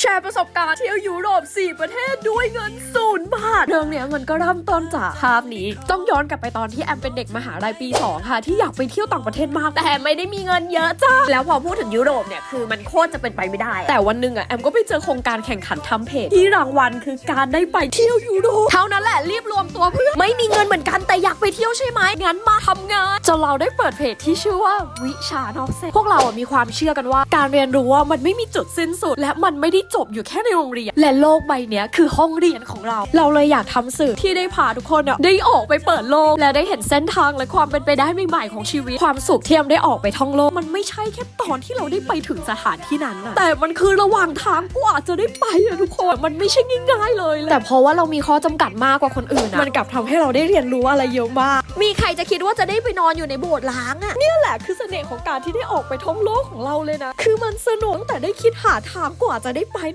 แชร์ประสบการณ์เที่ยวยุโรป 4 ประเทศด้วยเงินศูนย์บาทเรื่องเนี้ยมันก็เริ่มต้นจากภาพนี้ ต้องย้อนกลับไปตอนที่แอมเป็นเด็กมหาลัยปี 2 ค่ะ ที่อยากไปเที่ยวต่างประเทศมาก แต่ไม่ได้มีเงินเยอะจ้าแล้วพอพูดถึงยุโรปเนี่ยคือมันโคตรจะเป็นไปไม่ได้ แต่วันหนึ่งอะแอมก็ไปเจอโครงการแข่งขันทำเพจที่รางวัลคือการได้ไปเที่ยวยุโรปเท่านั้นแหละรีบรวมตัวเพื่อไม่มีเงินเหมือนกันแต่อยากไปเที่ยวใช่ไหมงั้นมาทำงานจนเราได้เปิดเพจที่ชื่อว่าวิชานอกเส้นพวกเราอะมีความเชื่อกันว่า การเรียนรู้ว่ามันไม่มีจุดสิ้นสุดและมันไม่ได้จบอยู่แค่ในโรงเรียน และโลกใบเนี้ยคือห้องเรียนของเรา เราเลยอยากทำสื่อที่ได้พาทุกคนอะได้ออกไปเปิดโลก และได้เห็นเส้นทางและความเป็นไปได้ใหม่ๆของชีวิต ความสุขที่แอมได้ออกไปท่องโลก มันไม่ใช่แค่ตอนที่เราได้ไปถึงสถานที่นั้นนะแต่มันคือระหว่างทางกว่าจะได้ไปอะทุกคนมันไม่ใช่ง่ายๆเลยแต่เพราะว่าเรามีข้อจำกัดมากกว่าคนอื่นอะมันกลับทำให้เราได้เรียนรู้อะไรเยอะมาก มีใครจะคิดว่าจะได้ไปนอนอยู่ในโบสถ์ล้างอะเนี่ยแหละคือเสน่ห์ของการที่ได้ออกไปท่องโลกของเราเลยนะ คือมันสนุกตั้งแต่ได้คิดหาทางกว่าจะได้ไป